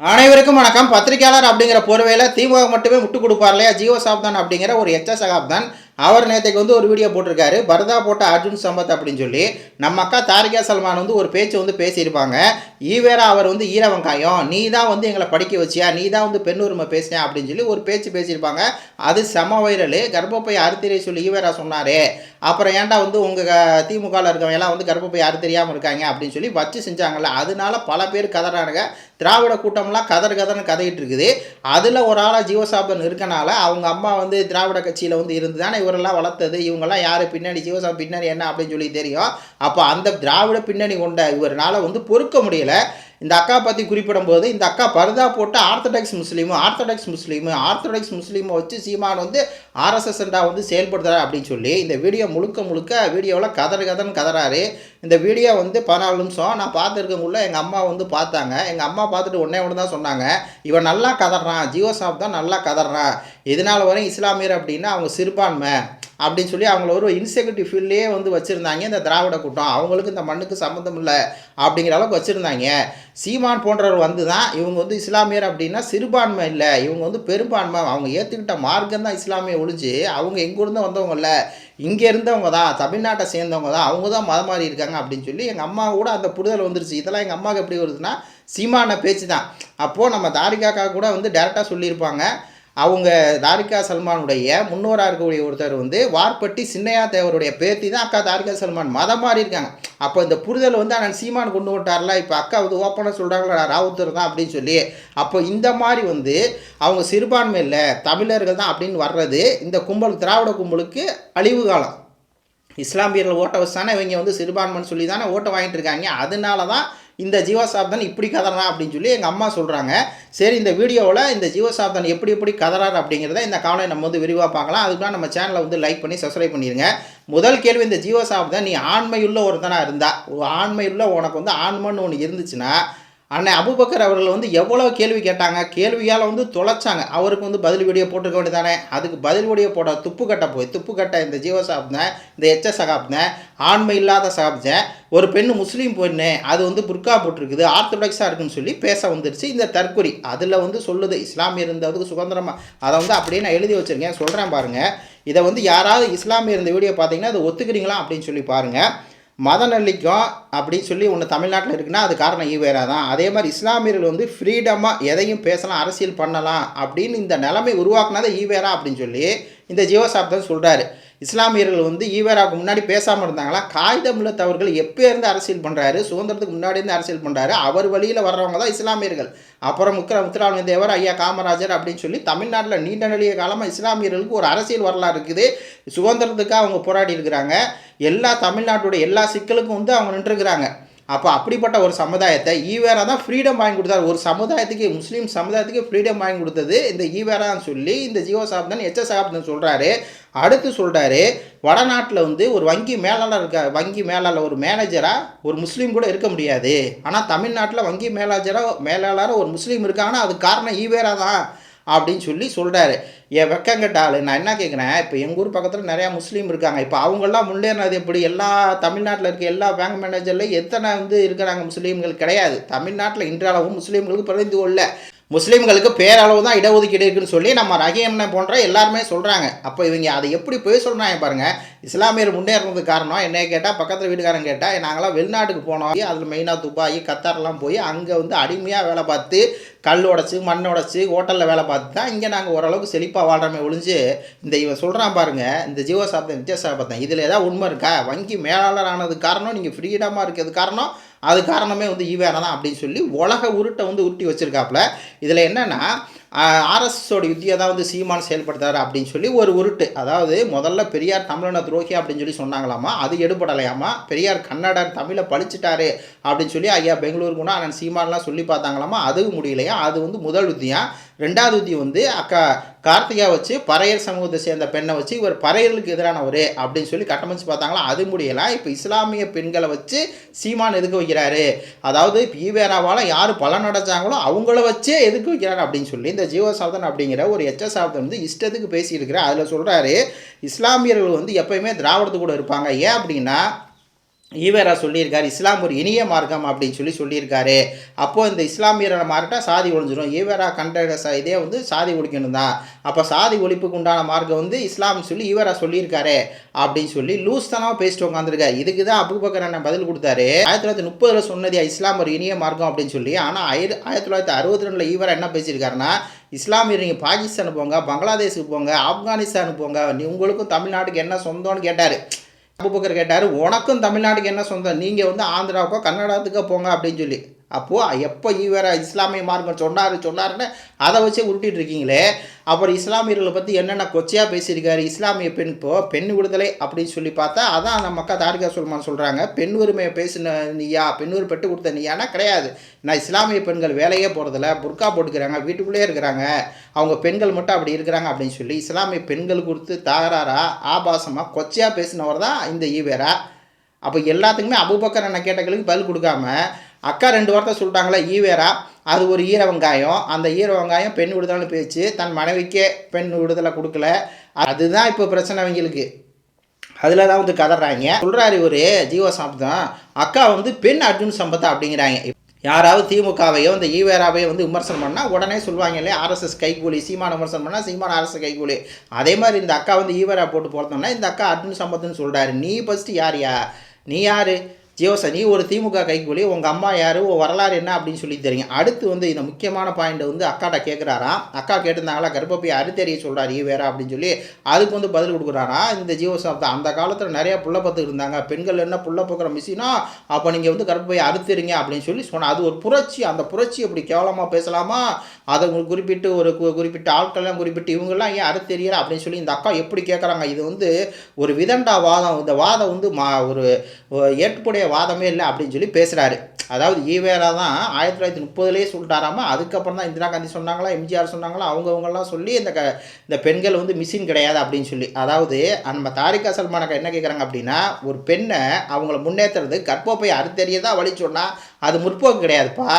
அனைவருக்கும் வணக்கம். பத்திரிகையாளர் அப்படிங்கிற போர்வையில் திமுக மட்டுமே விட்டு கொடுப்பார் இல்லையா? ஜீவ சாப்தான் அப்படிங்கிற ஒரு எச்ச சகாப்தான் அவர் நேற்றுக்கு வந்து ஒரு வீடியோ போட்டிருக்காரு. பரதா போட்ட அர்ஜுன் சம்பத் அப்படின்னு சொல்லி நம்ம அக்கா தாரிகா சல்மான் வந்து ஒரு பேச்சு வந்து பேசியிருப்பாங்க. ஈவேரா அவர் வந்து ஈர வெங்காயம் நீ தான் வந்து எங்களை படிக்க வச்சியா? நீ தான் வந்து பெண் உரிமை பேசினியா? அப்படின்னு சொல்லி ஒரு பேச்சு பேசியிருப்பாங்க. அது செம வைரல் கர்ப்பப்பை அறுத்திரை சொல்லி ஈவேரா சொன்னார். அப்புறம் ஏன்டா வந்து உங்கள் திமுகவில் இருக்கவங்க எல்லாம் வந்து கர்ப்பப்பை அறுத்தறியாமல் இருக்காங்க அப்படின்னு சொல்லி வச்சு செஞ்சாங்கல்ல. அதனால பல பேர் கதறானுங்க. திராவிட கூட்டம்லாம் கதர் கதர்னு கதையிட்டு இருக்குது. அதில் ஒரு ஆளாக ஜீவசாபன் இருக்கனால அவங்க அம்மா வந்து திராவிட கட்சியில் வந்து இருந்து தானே இவரெல்லாம் வளர்த்தது இவங்கெல்லாம் யார்? பின்னாடி சிவசாமி பின்னாடி என்ன அப்படின்னு சொல்லி தெரியும். அப்போ அந்த திராவிட பின்னணி கொண்ட இவரால் வந்து பொறுக்க முடியல. இந்த அக்கா பற்றி குறிப்பிடும்போது இந்த அக்கா பர்தா போட்டு orthodox Muslim orthodox Muslim orthodox முஸ்லீமை வச்சு சீமான் வந்து ஆர்எஸ்எஸ்ண்டா வந்து செயல்படுத்துறாரு அப்படின்னு சொல்லி இந்த வீடியோ முழுக்க முழுக்க வீடியோவில் கதறு கதன்னு கதறாரு. இந்த வீடியோ வந்து பதினாலு நிமிஷம். நான் பார்த்துருக்கக்குள்ளே எங்கள் அம்மா வந்து பார்த்தாங்க. எங்கள் அம்மா பார்த்துட்டு ஒன்றே ஒன்று தான் சொன்னாங்க. இவன் நல்லா கதறான். ஜியோ சாப் தான் நல்லா கதறான். இதனால் வரையும் இஸ்லாமியர் அப்படின்னா அவங்க சிறுபான்மை. அப்படின்னு சொல்லி அவங்கள ஒரு இன்செக்யூரிட்டி ஃபீல்ட்லேயே வந்து வச்சுருந்தாங்க. இந்த திராவிட கூட்டம். அவங்களுக்கு இந்த மண்ணுக்கு சம்மந்தம் இல்லை அப்படிங்கிற அளவுக்கு வச்சுருந்தாங்க. சீமான் போன்றவர் வந்து தான் இவங்க வந்து இஸ்லாமியர் அப்படின்னா சிறுபான்மை இல்லை. இவங்க வந்து பெரும்பான்மை. அவங்க ஏற்றுக்கிட்ட மார்க்கம் தான் இஸ்லாமிய ஒழிஞ்சு அவங்க எங்கேருந்து வந்தவங்க இல்லை. இங்கே இருந்தவங்க தான். தமிழ்நாட்டை சேர்ந்தவங்க தான். அவங்க தான் மதம் மாறி இருக்காங்க அப்படின்னு சொல்லி எங்கள் அம்மா கூட அந்த புரிதல் வந்துருச்சு. இதெல்லாம் எங்கள் அம்மாவுக்கு எப்படி வருதுன்னா சீமான பேச்சு தான் அப்போது நம்ம தாரிகாக்கா கூட வந்து டேரெக்டாக சொல்லியிருப்பாங்க. அவங்க தாரிகா சல்மானுடைய முன்னோராக இருக்கக்கூடிய ஒருத்தர் வந்து வார்பட்டி சின்னையா தேவருடைய பேத்தி தான் அக்கா தாரிகா சல்மான். மதம் மாறி இருக்காங்க. அப்போ இந்த புரிதல் வந்து அண்ணன் சீமான் கொண்டு விட்டார்ல இப்போ அக்கா வந்து ஓப்பனாக சொல்கிறாங்களா ராவுத்தர் தான் அப்படின்னு சொல்லி. அப்போ இந்த மாதிரி வந்து அவங்க சிறுபான்மை இல்லை தமிழர்கள் தான் அப்படின்னு வர்றது இந்த கும்பல் திராவிட கும்பலுக்கு அழிவு காலம். இஸ்லாமியர்கள் ஓட்ட வச்சு தானே இவங்க வந்து சிறுபான்மைன்னு சொல்லி தானே ஓட்டை வாங்கிட்டு இருக்காங்க. அதனால தான் இந்த ஜீவசாப்தன் இப்படி கதறான் அப்படின்னு சொல்லி எங்கள் அம்மா சொல்கிறாங்க சரி இந்த வீடியோவில் இந்த ஜீவசாப்தன் எப்படி எப்படி கதறாரு அப்படிங்கிறத இந்த காலை நம்ம வந்து விரிவாக பார்க்கலாம். அதுக்குலாம் நம்ம சேனலை வந்து லைக் பண்ணி சப்ஸ்கிரைப் பண்ணிடுங்க முதல் கேள்வி இந்த ஜீவசாப்தன் நீ ஆண்மையுள்ள ஒருத்தனாக இருந்தா? ஒரு ஆண்மையுள்ள உனக்கு வந்து ஆண்மைன்னு ஒன்று இருந்துச்சுன்னா அண்ணன் அபுபக்கர் அவர்கள் வந்து எவ்வளோ கேள்வி கேட்டாங்க? கேள்வியால் வந்து தொலைச்சாங்க. அவருக்கு வந்து பதில் வீடியோ போட்டுக்க வேண்டியதானே? அதுக்கு பதில் வீடியோ போட துப்பு கட்ட போய் துப்பு கட்ட இந்த ஜீவ சாப்பிட்டேன் இந்த எச்ச சகாப்தேன் ஆண்மை இல்லாத சகாப்தேன் ஒரு பெண் முஸ்லீம் பொண்ணு அது வந்து புர்கா போட்டிருக்குது ஆர்த்தடாக்ஸாக இருக்குன்னு சொல்லி பேச வந்துருச்சு. இந்த தற்கொலை அதில் வந்து சொல்லுது இஸ்லாமியர் இருந்ததுக்கு சுதந்திரமாக அதை வந்து அப்படியே நான் எழுதி வச்சுருக்கேன் சொல்கிறேன் பாருங்கள் இதை வந்து யாராவது இஸ்லாமியர் இருந்த வீடியோ பார்த்தீங்கன்னா அதை ஒத்துக்கிறீங்களா அப்படின்னு சொல்லி பாருங்கள் மத நல்லிக்கம் அப்படின்னு சொல்லி ஒன்று தமிழ்நாட்டில் இருக்குன்னா அது காரணம் ஈவேரா தான். அதே மாதிரி இஸ்லாமியர்கள் வந்து ஃப்ரீடமாக எதையும் பேசலாம் அரசியல் பண்ணலாம் அப்படின்னு இந்த நிலைமை உருவாக்குனதை ஈவேரா அப்படின்னு சொல்லி இந்த ஜீவசாப்தன் சொல்கிறாரு இஸ்லாமியர்கள் வந்து ஈவேராவுக்கு முன்னாடி பேசாமல் இருந்தாங்களா? காகிதமில்ல அவர்கள் எப்போ இருந்து அரசியல் பண்ணுறாரு சுதந்திரத்துக்கு முன்னாடி இருந்து அரசியல் பண்ணுறாரு அவர் வழியில் வர்றவங்க தான் இஸ்லாமியர்கள். அப்புறம் முக்கிர முத்துராமலிங்க தேவர் ஐயா காமராஜர் அப்படின்னு சொல்லி தமிழ்நாட்டில் நீண்ட நிலைய காலமாக இஸ்லாமியர்களுக்கு ஒரு அரசியல் வரலாறு இருக்குது. சுதந்திரத்துக்காக அவங்க போராடி இருக்கிறாங்க. எல்லா தமிழ்நாட்டுடைய எல்லா சிக்கலுக்கும் வந்து அவங்க நின்றுருக்கிறாங்க. அப்போ அப்படிப்பட்ட ஒரு சமுதாயத்தை ஈவேரா தான் ஃப்ரீடம் வாங்கி கொடுத்தாரு. ஒரு சமுதாயத்துக்கு முஸ்லீம் சமுதாயத்துக்கு ஃப்ரீடம் வாங்கி கொடுத்தது இந்த ஈவேரான்னு சொல்லி இந்த ஜீவ சாப்தன் எச்ச சாப்தன் சொல்கிறாரு அடுத்து சொல்கிறாரு வடநாட்டில் வந்து ஒரு வங்கி மேலாளர் இருக்க வங்கி மேலாளர் ஒரு மேனேஜராக ஒரு முஸ்லீம் கூட இருக்க முடியாது. ஆனால் தமிழ்நாட்டில் வங்கி மேலாஜராக மேலாளராக ஒரு முஸ்லீம் இருக்காங்கன்னா அது காரணம் ஈவேரா தான். அப்படின்னு சொல்லி சொல்கிறாரு என் வெக்கங்கட்டாள் நான் என்ன கேட்குறேன் இப்போ எங்கள் ஊர் பக்கத்தில் நிறையா முஸ்லீம் இருக்காங்க. இப்போ அவங்களாம் முன்னேறினது எப்படி? எல்லா தமிழ்நாட்டில் இருக்க எல்லா பேங்க் மேனேஜர்லையும் எத்தனை வந்து இருக்கிறாங்க முஸ்லீம்கள் கிடையாது. தமிழ்நாட்டில் இன்றளவும் முஸ்லீம்களுக்கு பிறந்து கொள்ள முஸ்லீம்களுக்கு பேரளவு தான் இடஒதுக்கீடு இருக்குன்னு சொல்லி நம்ம ரஹீம்ன போன்ற எல்லாருமே சொல்கிறாங்க அப்போ இவங்க அதை எப்படி போய் சொல்கிறாங்க பாருங்கள் இஸ்லாமியர் முன்னேறினதுக்கு காரணம் என்னை கேட்டால் பக்கத்தில் வீட்டுக்காரன் கேட்டால் நாங்களாம் வெளிநாட்டுக்கு போனோம். அதில் மெயினாக துபாய் கத்தார்லாம் போய் அங்கே வந்து அடிமையாக வேலை பார்த்து கல் உடச்சி மண் உடச்சி ஹோட்டலில் வேலை பார்த்து தான் இங்கே நாங்கள் ஓரளவுக்கு செழிப்பாக வாழ்கிறோமே ஒழிஞ்சு இந்த இவன் சொல்கிறான் பாருங்கள் இந்த ஜீவ சாப்தம் வித்தியாச இதில் ஏதாவது உண்மை இருக்கா? வங்கி மேலாளர் ஆனது காரணம் நீங்கள் ஃப்ரீடமாக இருக்கிறது காரணம் அது காரணமே வந்து ஈவேரா தான் அப்படின்னு சொல்லி உலக உருட்டை வந்து உருட்டி வச்சுருக்காப்புல. இதில் என்னென்னா ஆர்எஸ்எஸோட யுத்தியை தான் வந்து சீமான் செயல்படுத்தாரு அப்படின்னு சொல்லி ஒரு உருட்டு. அதாவது முதல்ல பெரியார் தமிழனை துரோகி அப்படின்னு சொல்லி சொன்னாங்களாமா? அது எடுபடலையாமா? பெரியார் கன்னடர் தமிழை பழிச்சிட்டாரு அப்படின்னு சொல்லி ஐயா பெங்களூர் குணா அண்ணன் சீமான்லாம் சொல்லி பார்த்தாங்களாமா? அதுவும் முடியலையா? அது வந்து முதல் உத்தியாக ரெண்டாவது உத்தி வந்து அக்கா கார்த்திகா வச்சு பறையர் சமூகத்தை சேர்ந்த பெண்ணை வச்சு இவர் பறையர்களுக்கு எதிரானவர் அப்படின்னு சொல்லி கட்டமைச்சு பார்த்தாங்களா? அது முடியலாம் இப்போ இஸ்லாமிய பெண்களை வச்சு சீமான் எதுக்கு வைக்கிறாரு? அதாவது ஈவேராவால் யார் பலன் அடைச்சாங்களோ அவங்கள வச்சே எதுக்கு வைக்கிறாரு அப்படின்னு சொல்லி இந்த ஜீவசாப்தன் அப்படிங்கிற ஒரு எச்சசாப்தன் வந்து இஷ்டத்துக்கு பேசியிருக்கிறார். அதில் சொல்கிறாரு இஸ்லாமியர்கள் வந்து எப்பயுமே திராவிடத்து கூட இருப்பாங்க. ஏன் அப்படின்னா ஈவேரா சொல்லியிருக்காரு இஸ்லாம் ஒரு இனிய மார்க்கம் அப்படின்னு சொல்லி சொல்லியிருக்காரு. அப்போது இந்த இஸ்லாமியரை மாறிட்டா சாதி ஒழிஞ்சிரும். ஈவேரா கண்ட இதே வந்து சாதி ஒழிக்கணும் தான். அப்போ சாதி ஒழிப்புக்கு உண்டான மார்க்கம் வந்து இஸ்லாம்னு சொல்லி ஈவேரா சொல்லியிருக்காரு அப்படின்னு சொல்லி லூஸ் தானாக பேசிட்டு உட்காந்துருக்காரு இதுக்கு தான் அபுபக்கர் அண்ணன் பதில் கொடுத்தாரு. ஆயிரத்தி தொள்ளாயிரத்தி முப்பதில் சொன்னது இஸ்லாம் ஒரு இனிய மார்க்கம் அப்படின்னு சொல்லி. ஆனால் ஆயிர ஆயிரத்தி தொள்ளாயிரத்தி அறுபத்தி ரெண்டில் ஈவேரா என்ன பேசியிருக்காருன்னா இஸ்லாமியர் நீங்கள் பாகிஸ்தானுக்கு போங்க பங்களாதேஷுக்கு போங்க ஆப்கானிஸ்தானுக்கு போங்க நீ உங்களுக்கும் தமிழ்நாட்டுக்கு என்ன சொந்தம்னு கேட்டார். அபுபக்கர் கேட்டார் உனக்கும் தமிழ்நாட்டுக்கு என்ன சொந்தம்? நீங்கள் வந்து ஆந்திராவுக்கோ கர்நாடகத்துக்கோ போங்க அப்படின்னு சொல்லி. அப்போது எப்போ ஈவேர இஸ்லாமிய மார்க்கம் சொன்னார் சொன்னாருன்னு அதை வச்சு உருட்டிகிட்டு இருக்கீங்களே அப்புறம் இஸ்லாமியர்களை பற்றி என்னென்ன கொச்சையாக பேசியிருக்காரு இஸ்லாமிய பெண் இப்போ பெண் விடுதலை அப்படின்னு சொல்லி பார்த்தா அதான் நம்ம அக்கா தாரிகா சுல்மான் சொல்கிறாங்க பெண் உரிமையை பேசின நீயா பெண் உரிமை பெற்று கொடுத்த நீயானா கிடையாது. நான் இஸ்லாமிய பெண்கள் வேலையே போகிறதில்ல புர்கா போட்டுக்கிறாங்க வீட்டுக்குள்ளேயே இருக்கிறாங்க. அவங்க பெண்கள் மட்டும் அப்படி இருக்கிறாங்க அப்படின்னு சொல்லி இஸ்லாமிய பெண்கள் கொடுத்து தகராறா ஆபாசமாக கொச்சையாக பேசினவர் தான் இந்த ஈவேரா. அப்போ எல்லாத்துக்குமே அபுபக்கர் என்ன கேட்ட கேள்விக்கு பதில் கொடுக்காம அக்கா ரெண்டு வார்த்தை சொல்லிட்டாங்களே ஈவேரா அது ஒரு ஈர வெங்காயம் அந்த ஈர வெங்காயம் பெண் விடுதலை பேச்சு தன் மனைவிக்கே பெண் விடுதலை கொடுக்கல. அதுதான் இப்போ பிரச்சனை அவங்களுக்கு அதில் தான் வந்து கதறாங்க. சொல்கிறாரு ஒரு ஜீவ சாப்தம் அக்கா வந்து பெண் அர்ஜுன் சம்பத் அப்படிங்கிறாங்க. யாராவது திமுகவையோ இந்த ஈவேராவையோ வந்து விமர்சனம் பண்ணால் உடனே சொல்லுவாங்க இல்லையா? ஆர்எஸ்எஸ் கைகூலி சீமான விமர்சனம் பண்ணால் சீமான ஆர்எஸ் கைகூலி. அதே மாதிரி இந்த அக்கா வந்து ஈவேரா போட்டு போகிறதோம்னா இந்த அக்கா அர்ஜுன் சம்பத்துன்னு சொல்கிறாரு நீ ஃபஸ்ட்டு யார்யா நீ யார்? ஜியோசா நீ ஒரு திமுக கைக்கூலி உங்கள் அம்மா யார் உன் வரலாறு என்ன அப்படின்னு சொல்லி தெரியும். அடுத்து வந்து இந்த முக்கியமான பாயிண்ட் வந்து அக்காட்ட கேட்குறாராம் அக்கா கேட்டிருந்தாங்களா? கர்ப்பப்பை அறுத்தறிய சொல்கிறார் ஈவேரா அப்படின்னு சொல்லி அதுக்கு வந்து பதில் கொடுக்குறாரா? இந்த ஜியோ சாப்தா அந்த காலத்தில் நிறைய புள்ள பத்து இருந்தாங்க. பெண்கள் என்ன புள்ள பார்க்குற மிஷினா அப்போ நீங்கள் வந்து கர்ப்பப்பை அறுத்துறீங்க அப்படின்னு சொல்லி சொன்னால் அது ஒரு புரட்சி. அந்த புரட்சி அப்படி கேவலமாக பேசலாமா? அதை உங்களுக்கு குறிப்பிட்டு ஒரு கு- குறிப்பிட்ட ஆட்கள்லாம் குறிப்பிட்டு இவங்கெல்லாம் ஏன் அறுத்தெறியல அப்படின்னு சொல்லி இந்த அக்கா எப்படி கேட்குறாங்க இது வந்து ஒரு விதண்டா வாதம். இந்த வாதம் வந்து மா ஒரு ஏற்புடைய வாதமே இல்லை அப்படின்னு சொல்லி பேசுகிறாரு அதாவது ஈவேரா தான் ஆயிரத்தி தொள்ளாயிரத்தி முப்பதுலேயே சொல்லிட்டாராமா அதுக்கப்புறம் தான் இந்திரா காந்தி சொன்னாங்களா எம்ஜிஆர் சொன்னாங்களா அவங்கவுங்கெல்லாம் சொல்லி இந்த க இந்த பெண்கள் வந்து மிஷின் கிடையாது அப்படின்னு சொல்லி. அதாவது நம்ம தாரிகா சல்மானக்கா என்ன கேட்குறாங்க அப்படின்னா ஒரு பெண்ணை அவங்கள முன்னேற்றுறது கற்பப்பை அறுத்தறியதான் வழி சொன்னால் அது முற்போக்கு கிடையாதுப்பா.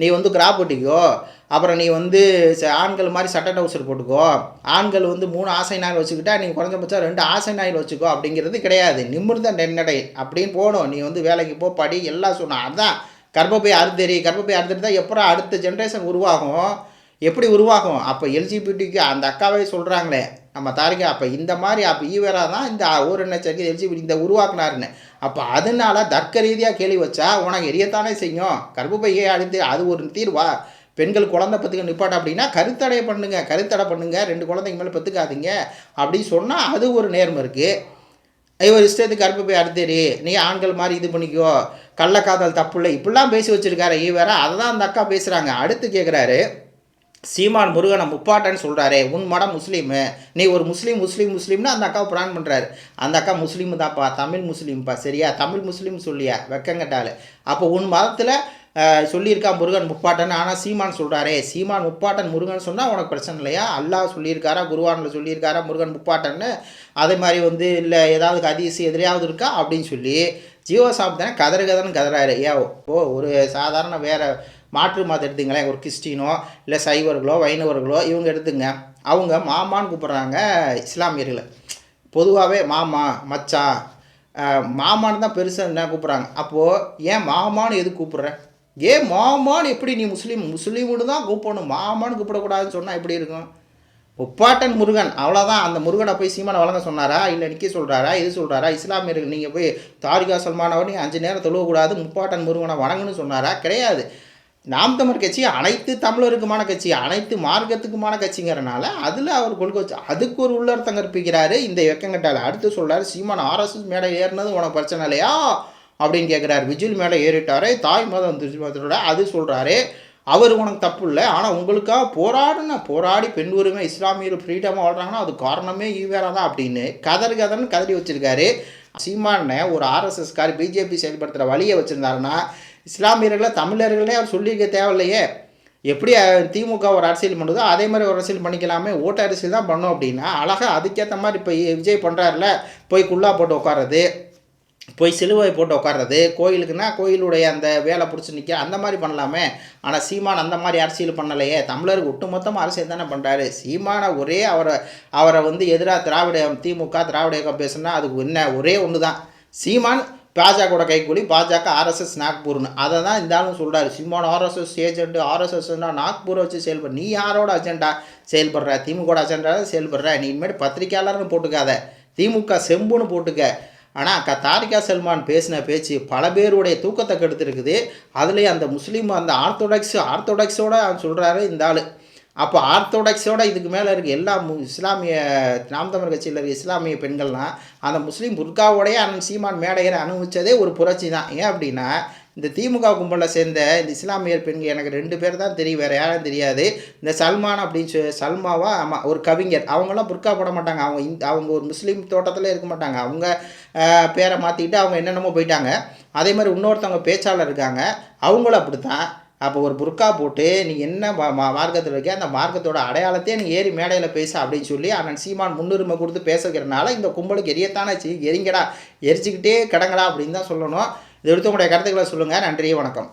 நீ வந்து கிராப்பட்டிக்கோ அப்புறம் நீ வந்து ச- ஆண்கள் மாதிரி சட்டை டவுசர் போட்டுக்கோ. ஆண்கள் வந்து மூணு ஆசை நாயில் வச்சுக்கிட்டா நீ குறைஞ்சபட்சம் ரெண்டு ஆசை நாயில் வச்சுக்கோ அப்படிங்கிறது கிடையாது. நிமிர்ந்த நென்னடை அப்படின்னு போகணும். நீ வந்து வேலைக்கு போ படி எல்லாம் சொன்ன. அதான் கர்ப்பப்பை அறுத்தறி கர்ப்பப்பை அறுத்தறி தான் எப்போ அடுத்த ஜென்ரேஷன் உருவாகும்? எப்படி உருவாகும்? அப்போ எல்ஜிபிடிக்கு அந்த அக்காவே சொல்கிறாங்களே நம்ம தாரிகா அப்போ இந்த மாதிரி அப்போ ஈவரா தான் இந்த ஒரு எண்ணச்சரிக்கை எல்ஜிபிடி இந்த உருவாக்குனாருன்னு. அப்போ அதனால தர்க்க ரீதியாக கேள்வி வச்சா உனக்கு எரியத்தானே செய்யும்? கர்ப்பப்பையே அழுத்து? அது ஒரு தீர்வா? பெண்கள் குழந்தை பத்துக்க நிப்பாட்ட அப்படின்னா கருத்தடை பண்ணுங்க கருத்தடை பண்ணுங்க ரெண்டு குழந்தைங்க மேலே பெற்றுக்காதீங்க அப்படின்னு சொன்னால் அது ஒரு நேர்மை இருக்குது ஒரு இஷ்டத்துக்கு கருப்பு போய் அறுத்தேரி நீ ஆண்கள் மாதிரி இது பண்ணிக்கோ கள்ளக்காதல் தப்பு இல்லை இப்படிலாம் பேசி வச்சிருக்காரு ஈவேரா அதை தான் அந்த அக்கா பேசுகிறாங்க அடுத்து கேட்குறாரு சீமான் முருகனை முப்பாட்டன்னு சொல்கிறாரே உன் மடம் முஸ்லீமு நீ ஒரு முஸ்லீம் முஸ்லீம் முஸ்லீம்னு அந்த அக்காவை பிளான் பண்ணுறாரு அந்த அக்கா முஸ்லீமு தான்ப்பா தமிழ் முஸ்லீம்ப்பா சரியா? தமிழ் முஸ்லீம் சொல்லியா? வெக்கங்கட்டாள். அப்போ உன் மதத்தில் சொல்லியிருக்கா முருகன் முப்பாட்டன். ஆனால் சீமான் சொல்கிறாரே சீமான் முப்பாட்டன் முருகன் சொன்னால் உனக்கு பிரச்சனை இல்லையா? அல்லாஹ் சொல்லியிருக்காரா குருவானில் சொல்லியிருக்காரா முருகன் முப்பாட்டன்னு? அதே மாதிரி வந்து இல்லை ஏதாவது கதீசு எதிரையாவது இருக்கா? அப்படின்னு சொல்லி ஜீவ சாப்பிட்டேன் கதறு கதன்னு கதறாரு. ஏ ஓ ஒரு சாதாரண வேறு மாற்று மதம் எடுத்துங்களேன் ஒரு கிறிஸ்டினோ இல்லை சைவர்களோ வைணவர்களோ இவங்க எடுத்துங்க. அவங்க மாமான்னு கூப்பிட்றாங்க இஸ்லாமியர்களை. பொதுவாகவே மாமா மச்சான் மாமான்னு தான் பெருசாக என்ன கூப்பிட்றாங்க. அப்போது ஏன் மாமான்னு எது கூப்பிட்ற? ஏ மாமான்னு எப்படி நீ முஸ்லீம்? முஸ்லீம்னு தான் கூப்பிடணும். மாமான்னு கூப்பிடக்கூடாதுன்னு சொன்னால் எப்படி இருக்கும்? முப்பாட்டன் முருகன். அவ்வளோதான் அந்த முருகனை போய் சீமானை வழங்க சொன்னாரா? இல்லை நிற்க சொல்கிறாரா இது சொல்கிறாரா இஸ்லாமியர்கள் நீங்கள் போய் தாரிகா சல்மானவர் நீங்கள் அஞ்சு நேரம் தொழுவக்கூடாது. முப்பாட்டன் முருகனை வணங்கணும்னு சொன்னாரா? கிடையாது. நாம் தமிழ் கட்சி அனைத்து தமிழருக்குமான கட்சி அனைத்து மார்க்கத்துக்குமான கட்சிங்கிறனால அதில் அவர் கொள்கை வச்சு அதுக்கு ஒரு உள்ளர்த்தம் கற்பிக்கிறாரு. இந்த வெக்கங்கட்டால் அடுத்து சொல்கிறார் சீமான் ஆர்எஸ்எஸ் மேடை ஏறினது உனக்கு பிரச்சனை இல்லையா? அப்படின்னு கேட்குறாரு விஜில் மேலே ஏறிட்டாரே. தாய் மதம் திருமணத்தோட அது சொல்கிறாரு அவர் உனக்கு தப்பு இல்லை. ஆனால் உங்களுக்காக போராடின போராடி பெண் உரிமை இஸ்லாமியர் ஃப்ரீடமாக வாழ்கிறாங்கன்னா அது காரணமே ஈவேரா தான் அப்படின்னு கதறு கதர்னு கதறி வச்சுருக்காரு. சீமானை ஒரு ஆர்எஸ்எஸ்கார் பிஜேபி செயல்படுத்துகிற வழியை வச்சுருந்தாருன்னா இஸ்லாமியர்களை தமிழர்களே அவர் சொல்லியிருக்க தேவையில்லையே. எப்படி திமுக ஒரு அரசியல் பண்ணுதோ அதே மாதிரி ஒரு அரசியல் பண்ணிக்கலாமே. ஓட்டு அரசியல் தான் பண்ணோம் அப்படின்னா அழகாக அதுக்கேற்ற மாதிரி இப்போ விஜய் பண்ணுறாருல போய் குல்லா போட்டு உட்கார்றது. போய் சிலுவை போட்டு உட்கார்றது கோயிலுக்குன்னா கோயிலுடைய அந்த வேலை பிடிச்சி நிற்க அந்த மாதிரி பண்ணலாமே. ஆனால் சீமான் அந்த மாதிரி அரசியல் பண்ணலையே. தமிழருக்கு ஒட்டுமொத்தமாக அரசியல் தானே பண்ணுறாரு சீமானை ஒரே அவரை அவரை வந்து எதிராக திராவிட திமுக திராவிட இயக்கம் பேசுனா அதுக்கு என்ன ஒரே ஒன்று தான் சீமான் பாஜகவோட கைக்கூலி பாஜக ஆர்எஸ்எஸ் நாக்பூர்னு. அதை தான் இருந்தாலும் சொல்கிறாரு சிம்மான் ஆர்எஸ்எஸ் ஏஜென்ட்டு ஆர்எஸ்எஸ்னா நாக்பூரை வச்சு செயல்பட நீ யாரோட அஜெண்டா செயல்படுற? திமுக அஜெண்டா செயல்படுற. நீ இனிமேல் பத்திரிக்கையாளர்னு போட்டுக்காத. திமுக செம்புன்னு போட்டுக்க. ஆனால் க தாரிகா சல்மான் பேசின பேச்சு பல பேருடைய தூக்கத்தை கெடுத்துருக்குது. அதுலேயே அந்த முஸ்லீம் அந்த ஆர்த்தோடாக்ஸ் ஆர்த்தோடாக்ஸோட அவன் சொல்கிறாரு இந்த ஆள். அப்போ ஆர்த்தோடாக்ஸோட இதுக்கு மேலே இருக்க எல்லா மு இஸ்லாமிய நாம் தமிழ் கட்சியில் இருக்க இஸ்லாமிய பெண்கள்லாம் அந்த முஸ்லீம் புர்காவோடைய அண்ணன் சீமான் மேடையரை அனுபவித்ததே ஒரு புரட்சி தான். ஏன் அப்படின்னா இந்த திமுக கும்பலில் சேர்ந்த இந்த இஸ்லாமியர் பெண்கள் எனக்கு ரெண்டு பேர் தான் தெரியும் வேறு யாரும் தெரியாது. இந்த சல்மான் அப்படின்னு சொல்லி சல்மாவா ஆமாம் ஒரு கவிஞர். அவங்களாம் புர்கா போட மாட்டாங்க. அவங்க இந்த அவங்க ஒரு முஸ்லீம் தோட்டத்தில் இருக்க மாட்டாங்க. அவங்க பேரை மாற்றிக்கிட்டு அவங்க என்னென்னமோ போயிட்டாங்க. அதே மாதிரி இன்னொருத்தவங்க பேச்சாளர் இருக்காங்க. அவங்களும் அப்படி தான் அப்போ ஒரு புர்கா போட்டு நீ என்ன மார்க்கத்தில் இருக்க அந்த மார்க்கத்தோட அடையாளத்தையே நீ ஏறி மேடையில் பேச அப்படின்னு சொல்லி அண்ணன் சீமான் முன்னுரிமை கொடுத்து பேசுகிறனால இந்த கும்பலுக்கு எரியத்தானே எரிங்கடா எரிச்சுக்கிட்டே கிடங்கடா அப்படின்னு தான் சொல்லணும். இது எடுத்து உங்களுடைய கருத்துக்களை சொல்லுங்கள் நன்றி வணக்கம்.